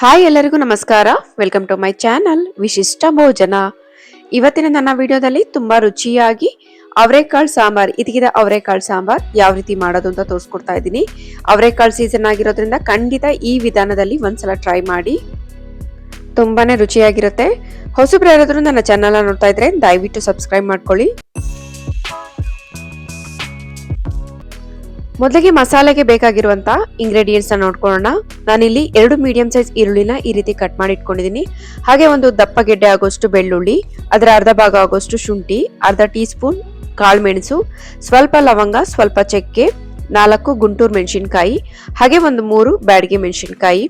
Hi ಎಲ್ಲರಿಗೂ ನಮಸ್ಕಾರ. Welcome to my channel ವಿಶಿಷ್ಟ ಭೋಜನ. ಇವತ್ತಿನ ನನ್ನ ವಿಡಿಯೋದಲ್ಲಿ ತುಂಬಾ ರುಚಿಯಾಗಿ ಅವರೆಕಾಳು ಸಾಂಬಾರ್ ಇದಕ್ಕಿದ ಅವರೆಕಾಳು ಸಾಂಬಾರ್ ಯಾವ ರೀತಿ ಮಾಡೋದು ಅಂತ ತೋರಿಸ್ಕೊಡ್ತಾ ಇದ್ದೀನಿ. ಅವರೆಕಾಳು ಸೀಸನ್ ಆಗಿರೋದ್ರಿಂದ ಖಂಡಿತ ಈ ವಿಧಾನದಲ್ಲಿ ಒಂದ್ಸಲ ಟ್ರೈ ಮಾಡಿ. ತುಂಬಾನೇ ರುಚಿಯಾಗಿರುತ್ತೆ. ಹೊಸಬ್ರು ಯಾರಾದರೂ ನನ್ನ ಚಾನಲ್ ನೋಡ್ತಾ ಇದ್ರೆ ದಯವಿಟ್ಟು ಸಬ್ಸ್ಕ್ರೈಬ್ ಮಾಡ್ಕೊಳ್ಳಿ. ಮೊದಲಿಗೆ ಮಸಾಲೆಗೆ ಬೇಕಾಗಿರುವಂತ ಇಂಗ್ರೀಡಿಯೆಂಟ್ಸ್ ನೋಡ್ಕೊಳ್ಳೋಣ. ನಾನಿಲ್ಲಿ ಎರಡು ಮೀಡಿಯಂ ಸೈಜ್ ಈರುಳ್ಳಿನ ಈ ರೀತಿ ಕಟ್ ಮಾಡಿ ಇಟ್ಕೊಂಡಿದ್ದೀನಿ. ಹಾಗೆ ಒಂದು ದಪ್ಪ ಗೆಡ್ಡೆ ಆಗೋಷ್ಟು ಬೆಳ್ಳುಳ್ಳಿ, ಅದರ ಅರ್ಧ ಭಾಗ ಆಗೋಷ್ಟು ಶುಂಠಿ, ಅರ್ಧ ಟೀ ಸ್ಪೂನ್ ಕಾಳು ಮೆಣಸು, ಸ್ವಲ್ಪ ಲವಂಗ, ಸ್ವಲ್ಪ ಚಕ್ಕೆ, ನಾಲ್ಕು ಗುಂಟೂರು ಮೆಣಸಿನ್ಕಾಯಿ, ಹಾಗೆ ಒಂದು ಮೂರು ಬ್ಯಾಡಿಗೆ ಮೆಣಸಿನ್ಕಾಯಿ,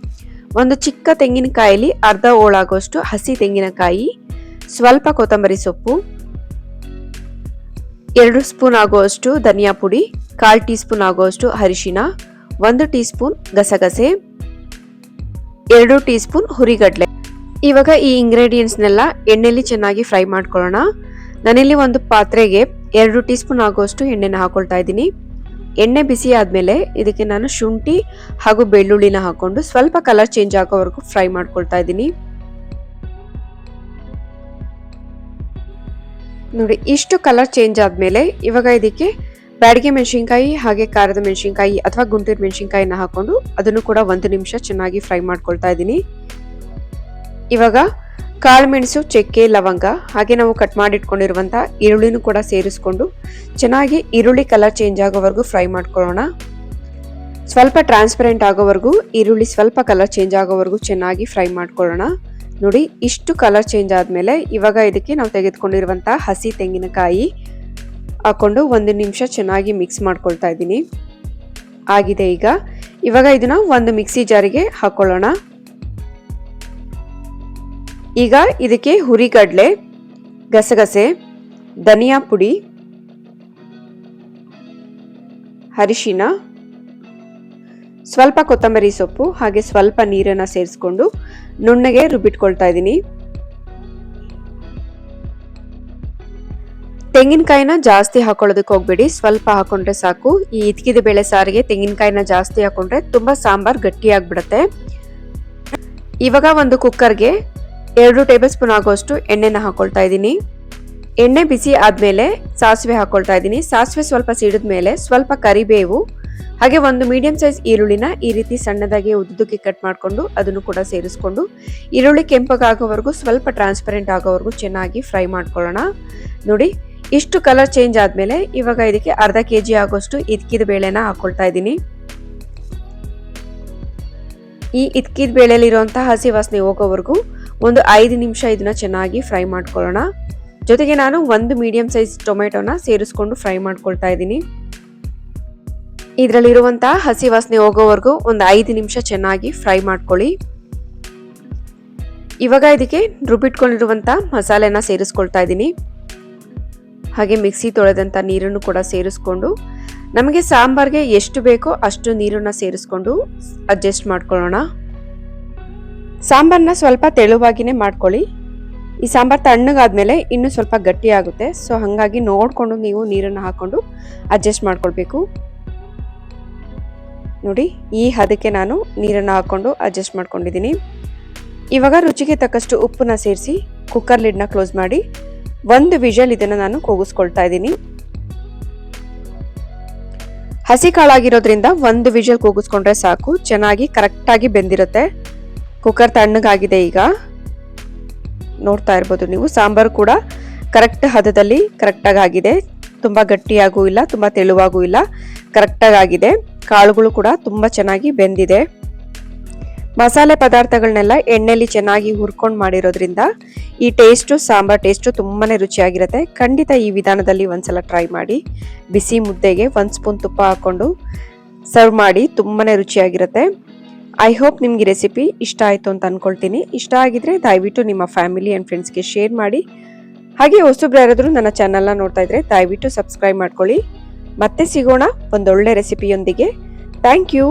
ಒಂದು ಚಿಕ್ಕ ತೆಂಗಿನಕಾಯಲ್ಲಿ ಅರ್ಧ ಓಳಾಗೋಷ್ಟು ಹಸಿ ತೆಂಗಿನಕಾಯಿ, ಸ್ವಲ್ಪ ಕೊತ್ತಂಬರಿ ಸೊಪ್ಪು ಎರಡು ಸ್ಪೂನ್ ಆಗುವಷ್ಟು ಧನಿಯಾ ಪುಡಿ, ಕಾಲು ಟೀ ಸ್ಪೂನ್ ಆಗುವಷ್ಟು ಅರಿಶಿನ, ಒಂದು ಟೀ ಸ್ಪೂನ್ ಗಸಗಸೆ, ಎರಡು ಟೀ ಸ್ಪೂನ್ ಹುರಿಗಡ್ಲೆ. ಇವಾಗ ಈ ಇಂಗ್ರೀಡಿಯೆಂಟ್ಸ್ನೆಲ್ಲ ಎಣ್ಣೆಲಿ ಚೆನ್ನಾಗಿ ಫ್ರೈ ಮಾಡ್ಕೊಳ್ಳೋಣ. ನಾನಿಲ್ಲಿ ಒಂದು ಪಾತ್ರೆಗೆ ಎರಡು ಟೀ ಸ್ಪೂನ್ ಆಗುವಷ್ಟು ಎಣ್ಣೆನ ಹಾಕೊಳ್ತಾ ಇದ್ದೀನಿ. ಎಣ್ಣೆ ಬಿಸಿ ಆದಮೇಲೆ ಇದಕ್ಕೆ ನಾನು ಶುಂಠಿ ಹಾಗೂ ಬೆಳ್ಳುಳ್ಳಿನ ಹಾಕೊಂಡು ಸ್ವಲ್ಪ ಕಲರ್ ಚೇಂಜ್ ಆಗೋವರೆಗೂ ಫ್ರೈ ಮಾಡ್ಕೊಳ್ತಾ ಇದ್ದೀನಿ. ನೋಡಿ, ಇಷ್ಟು ಕಲರ್ ಚೇಂಜ್ ಆದಮೇಲೆ ಇವಾಗ ಇದಕ್ಕೆ ಬ್ಯಾಡಿಗೆ ಮೆಣಸಿನ್ಕಾಯಿ ಹಾಗೆ ಖಾರದ ಮೆಣಸಿನ್ಕಾಯಿ ಅಥವಾ ಗುಂಟೂರು ಮೆಣಸಿನ್ಕಾಯಿನ ಹಾಕೊಂಡು ಅದನ್ನು ಕೂಡ ಒಂದು ನಿಮಿಷ ಚೆನ್ನಾಗಿ ಫ್ರೈ ಮಾಡ್ಕೊಳ್ತಾ ಇದ್ದೀನಿ. ಇವಾಗ ಕಾಳು ಮೆಣಸು, ಚಕ್ಕೆ, ಲವಂಗ ಹಾಗೆ ನಾವು ಕಟ್ ಮಾಡಿಟ್ಕೊಂಡಿರುವಂಥ ಈರುಳ್ಳಿನೂ ಕೂಡ ಸೇರಿಸ್ಕೊಂಡು ಚೆನ್ನಾಗಿ ಈರುಳ್ಳಿ ಕಲರ್ ಚೇಂಜ್ ಆಗೋವರೆಗೂ ಫ್ರೈ ಮಾಡ್ಕೊಳ್ಳೋಣ. ಸ್ವಲ್ಪ ಟ್ರಾನ್ಸ್ಪರೆಂಟ್ ಆಗೋವರೆಗೂ ಈರುಳ್ಳಿ ಸ್ವಲ್ಪ ಕಲರ್ ಚೇಂಜ್ ಆಗೋವರೆಗೂ ಚೆನ್ನಾಗಿ ಫ್ರೈ ಮಾಡ್ಕೊಳ್ಳೋಣ. ನೋಡಿ, ಇಷ್ಟು ಕಲರ್ ಚೇಂಜ್ ಆದಮೇಲೆ ಇವಾಗ ಇದಕ್ಕೆ ನಾವು ತೆಗೆದುಕೊಂಡಿರುವಂಥ ಹಸಿ ತೆಂಗಿನಕಾಯಿ ಹಾಕೊಂಡು ಒಂದು ನಿಮಿಷ ಚೆನ್ನಾಗಿ ಮಿಕ್ಸ್ ಮಾಡ್ಕೊಳ್ತಾ ಇದ್ದೀನಿ. ಆಗಿದೆ ಈಗ. ಇವಾಗ ಇದನ್ನ ಒಂದು ಮಿಕ್ಸಿ ಜಾರಿಗೆ ಹಾಕೊಳ್ಳೋಣ. ಈಗ ಇದಕ್ಕೆ ಹುರಿಗಡಲೆ, ಗಸಗಸೆ, ಧನಿಯಾ ಪುಡಿ, ಅರಿಶಿನ ಸ್ವಲ್ಪ ಕೊತ್ತಂಬರಿ ಸೊಪ್ಪು ಹಾಗೆ ಸ್ವಲ್ಪ ನೀರನ್ನು ಸೇರಿಸ್ಕೊಂಡು ನುಣ್ಣಗೆ ರುಬ್ಬಿಟ್ಕೊಳ್ತಾ ಇದ್ದೀನಿ. ತೆಂಗಿನಕಾಯಿನ ಜಾಸ್ತಿ ಹಾಕೊಳ್ಳೋದಕ್ಕೆ ಹೋಗ್ಬೇಡಿ. ಸ್ವಲ್ಪ ಹಾಕೊಂಡ್ರೆ ಸಾಕು. ಈ ಇದ್ಕಿದ ಬೇಳೆ ಸಾರಿಗೆ ತೆಂಗಿನಕಾಯಿನ ಜಾಸ್ತಿ ಹಾಕೊಂಡ್ರೆ ತುಂಬ ಸಾಂಬಾರ್ ಗಟ್ಟಿ ಆಗ್ಬಿಡತ್ತೆ ಇವಾಗ ಒಂದು ಕುಕ್ಕರ್ಗೆ ಎರಡು ಟೇಬಲ್ ಸ್ಪೂನ್ ಆಗೋಷ್ಟು ಎಣ್ಣೆನ ಹಾಕೊಳ್ತಾ ಇದ್ದೀನಿ. ಎಣ್ಣೆ ಬಿಸಿ ಆದಮೇಲೆ ಸಾಸಿವೆ ಹಾಕೊಳ್ತಾ ಇದ್ದೀನಿ. ಸಾಸಿವೆ ಸ್ವಲ್ಪ ಸಿಡಿದ ಮೇಲೆ ಸ್ವಲ್ಪ ಕರಿಬೇವು ಹಾಗೆ ಒಂದು ಮೀಡಿಯಂ ಸೈಜ್ ಈರುಳ್ಳಿನ ಈ ರೀತಿ ಸಣ್ಣದಾಗಿ ಉದ್ದುಕ್ಕೆ ಕಟ್ ಮಾಡಿಕೊಂಡು ಅದನ್ನು ಕೂಡ ಸೇರಿಸ್ಕೊಂಡು ಈರುಳ್ಳಿ ಕೆಂಪಗಾಗೋವರೆಗೂ ಸ್ವಲ್ಪ ಟ್ರಾನ್ಸ್ಪರೆಂಟ್ ಆಗೋವರೆಗೂ ಚೆನ್ನಾಗಿ ಫ್ರೈ ಮಾಡ್ಕೊಳ್ಳೋಣ. ನೋಡಿ, ಇಷ್ಟು ಕಲರ್ ಚೇಂಜ್ ಆದಮೇಲೆ ಇವಾಗ ಇದಕ್ಕೆ ಅರ್ಧ ಕೆ ಜಿ ಆಗೋಷ್ಟು ಇದ್ಕಿದ ಬೇಳೆನ ಹಾಕ್ಕೊಳ್ತಾ ಇದ್ದೀನಿ. ಈ ಇದ್ಕಿದ ಬೇಳೆಯಲ್ಲಿರುವಂಥ ಹಸಿ ವಾಸನೆ ಹೋಗೋವರೆಗೂ ಒಂದು ಐದು ನಿಮಿಷ ಇದನ್ನ ಚೆನ್ನಾಗಿ ಫ್ರೈ ಮಾಡ್ಕೊಳ್ಳೋಣ. ಜೊತೆಗೆ ನಾನು ಒಂದು ಮೀಡಿಯಂ ಸೈಜ್ ಟೊಮೆಟೊನ ಸೇರಿಸ್ಕೊಂಡು ಫ್ರೈ ಮಾಡ್ಕೊಳ್ತಾ ಇದ್ದೀನಿ. ಇದರಲ್ಲಿರುವಂತಹ ಹಸಿ ವಾಸನೆ ಹೋಗೋವರೆಗೂ ಒಂದು ಐದು ನಿಮಿಷ ಚೆನ್ನಾಗಿ ಫ್ರೈ ಮಾಡ್ಕೊಳ್ಳಿ. ಇವಾಗ ಇದಕ್ಕೆ ರುಬ್ಬಿಟ್ಕೊಂಡಿರುವಂಥ ಮಸಾಲೆನ ಸೇರಿಸ್ಕೊಳ್ತಾ ಇದ್ದೀನಿ. ಹಾಗೆ ಮಿಕ್ಸಿ ತೊಳೆದಂಥ ನೀರನ್ನು ಕೂಡ ಸೇರಿಸ್ಕೊಂಡು, ನಮಗೆ ಸಾಂಬಾರ್ಗೆ ಎಷ್ಟು ಬೇಕೋ ಅಷ್ಟು ನೀರನ್ನು ಸೇರಿಸ್ಕೊಂಡು ಅಡ್ಜಸ್ಟ್ ಮಾಡ್ಕೊಳ್ಳೋಣ. ಸಾಂಬಾರನ್ನ ಸ್ವಲ್ಪ ತೆಳುವಾಗಿನೇ ಮಾಡ್ಕೊಳ್ಳಿ. ಈ ಸಾಂಬಾರ್ ತಣ್ಣಗಾದ್ಮೇಲೆ ಇನ್ನೂ ಸ್ವಲ್ಪ ಗಟ್ಟಿಯಾಗುತ್ತೆ ಸೊ ಹಾಗಾಗಿ ನೋಡಿಕೊಂಡು ನೀವು ನೀರನ್ನು ಹಾಕ್ಕೊಂಡು ಅಡ್ಜಸ್ಟ್ ಮಾಡ್ಕೊಳ್ಬೇಕು. ನೋಡಿ, ಈ ಹದಕ್ಕೆ ನಾನು ನೀರನ್ನು ಹಾಕ್ಕೊಂಡು ಅಡ್ಜಸ್ಟ್ ಮಾಡ್ಕೊಂಡಿದ್ದೀನಿ. ಇವಾಗ ರುಚಿಗೆ ತಕ್ಕಷ್ಟು ಉಪ್ಪನ್ನ ಸೇರಿಸಿ ಕುಕ್ಕರ್ ಲಿಡ್ನ ಕ್ಲೋಸ್ ಮಾಡಿ ಒಂದು ವಿಷಲ್ ಇದನ್ನು ನಾನು ಕೂಗಿಸ್ಕೊಳ್ತಾ ಇದ್ದೀನಿ. ಹಸಿ ಕಾಳಾಗಿರೋದ್ರಿಂದ ಒಂದು ವಿಷಲ್ ಕೂಗಿಸ್ಕೊಂಡ್ರೆ ಸಾಕು, ಚೆನ್ನಾಗಿ ಕರೆಕ್ಟಾಗಿ ಬೆಂದಿರುತ್ತೆ. ಕುಕ್ಕರ್ ತಣ್ಣಗಾಗಿದೆ ಈಗ. ನೋಡ್ತಾ ಇರ್ಬೋದು ನೀವು, ಸಾಂಬಾರು ಕೂಡ ಕರೆಕ್ಟ್ ಹದದಲ್ಲಿ ಕರೆಕ್ಟಾಗಿ ಆಗಿದೆ. ತುಂಬ ಗಟ್ಟಿಯಾಗೂ ಇಲ್ಲ, ತುಂಬ ತೆಳುವಾಗೂ ಇಲ್ಲ ಕರೆಕ್ಟಾಗಿ ಆಗಿದೆ. ಕಾಳುಗಳು ಕೂಡ ತುಂಬ ಚೆನ್ನಾಗಿ ಬೆಂದಿದೆ. ಮಸಾಲೆ ಪದಾರ್ಥಗಳನ್ನೆಲ್ಲ ಎಣ್ಣೆಲಿ ಚೆನ್ನಾಗಿ ಹುರ್ಕೊಂಡು ಮಾಡಿರೋದ್ರಿಂದ ಈ ಟೇಸ್ಟು, ಸಾಂಬಾರ್ ಟೇಸ್ಟು ತುಂಬಾ ರುಚಿಯಾಗಿರುತ್ತೆ. ಖಂಡಿತ ಈ ವಿಧಾನದಲ್ಲಿ ಒಂದ್ಸಲ ಟ್ರೈ ಮಾಡಿ. ಬಿಸಿ ಮುದ್ದೆಗೆ ಒಂದು ಸ್ಪೂನ್ ತುಪ್ಪ ಹಾಕ್ಕೊಂಡು ಸರ್ವ್ ಮಾಡಿ ತುಂಬಾ ರುಚಿಯಾಗಿರುತ್ತೆ. ಐ ಹೋಪ್ ನಿಮಗೆ ರೆಸಿಪಿ ಇಷ್ಟ ಆಯಿತು ಅಂತ ಅಂದ್ಕೊಳ್ತೀನಿ ಇಷ್ಟ ಆಗಿದ್ರೆ ದಯವಿಟ್ಟು ನಿಮ್ಮ ಫ್ಯಾಮಿಲಿ ಆ್ಯಂಡ್ ಫ್ರೆಂಡ್ಸ್ಗೆ ಶೇರ್ ಮಾಡಿ. ಹಾಗೆ ಹೊಸಬ್ರು ಯಾರಾದರೂ ನನ್ನ ಚಾನಲ್ನ ನೋಡ್ತಾ ಇದ್ರೆ ದಯವಿಟ್ಟು ಸಬ್ಸ್ಕ್ರೈಬ್ ಮಾಡ್ಕೊಳ್ಳಿ. ಮತ್ತೆ ಸಿಗೋಣ ಒಂದೊಳ್ಳೆ ರೆಸಿಪಿಯೊಂದಿಗೆ ಥ್ಯಾಂಕ್ ಯು